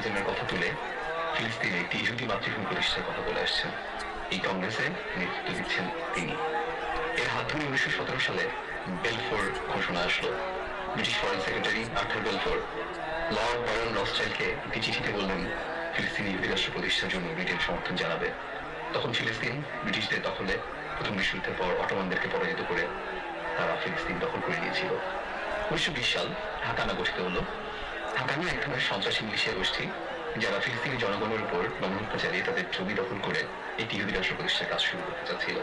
সেকুলারিজমের কথা তুলে ফিলিস্তিনে একটি ইহুদি মাতৃভূমি প্রতিষ্ঠার কথা বলে আসছেন। এই কংগ্রেসে নেতৃত্ব দিচ্ছেন তিনি। এর হাত ধরে উনিশশো সতেরো সালে বেলফোর ঘোষণা আসলো। British foreign secretary Arthur Balfour, lord baron রসচাইলকে একটি চিঠিতে বললেন, ফিলিস্তিনি ইহুদি রাষ্ট্র প্রতিষ্ঠার জন্য ব্রিটেন সমর্থন জানাবে। তখন ফিলিস্তিন ব্রিটিশদের দখলে প্রথম বিশ্বযুদ্ধের পর অটোমানদেরকে পরাজিত করে তারা ফিলিস্তিন দখল করে নিয়েছিল। উনিশশো বিশ সাল হাকানা গঠিত হলো। হাকানা এক ধরনের সন্ত্রাসী মিলিশিয়া গোষ্ঠী, যারা ফিলিস্তিনি জনগণের উপর গণহত্যা চালিয়ে তাদের জমি দখল করে একটি ইহুদি রাষ্ট্র প্রতিষ্ঠার কাজ শুরু করতে চাচ্ছিল।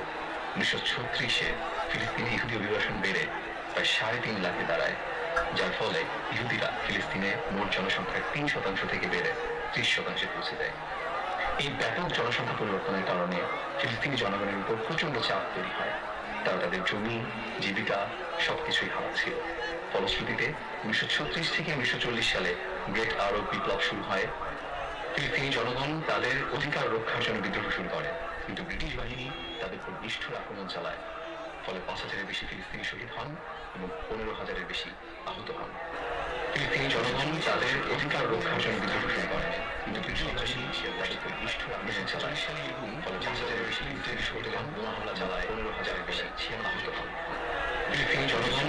উনিশশো ছত্রিশে ফিলিস্তিনি ইহুদি অভিবাসন বেড়ে প্রায় সাড়ে তিন লাখে দাঁড়ায়, যার ফলে ইহুদিরা ফিলিস্তিনে মোট জনসংখ্যার তিন শতাংশ থেকে বেড়ে ত্রিশ শতাংশে পৌঁছে দেয়। এই ব্যাপক জনসংখ্যা পরিবর্তনের কারণে ফিলিস্তিনি জনগণের উপর প্রচণ্ড চাপ তৈরি হয়। তারা তাদের জমি, জীবিকা, সবকিছুই হারাচ্ছিল ফলশ্রুতিতে উনিশশো ছত্রিশ থেকে উনিশশো চল্লিশ সালে গ্রেট আরব বিপ্লব শুরু হয়। ফিলিস্তিনি জনগণ তাদের অধিকার রক্ষার জন্য বিদ্রোহ শুরু করে। কিন্তু ব্রিটিশ বাহিনী তাদের উপর নিষ্ঠুর আক্রমণ চালায়। ফলে পাঁচ হাজারের বেশি ফিলিস্তিনি শহীদ হন এবং পনেরো হাজারের বেশি আহত হন। ফিলিস্তিনি জনগণ তাদের অধিকার রক্ষার জন্য বিদ্রোহ শুরু করে। কিন্তু ব্রিটিশ বাহিনী তাদের উপর নিষ্ঠুর আক্রমণ চালায়। ফলে পাঁচ হাজারের বেশি ফিলিস্তিনি শহীদ হন, বোমা হামলা চালায়। পনেরো হাজারের বেশি আহত হন ফিলিস্তিনি জনগণ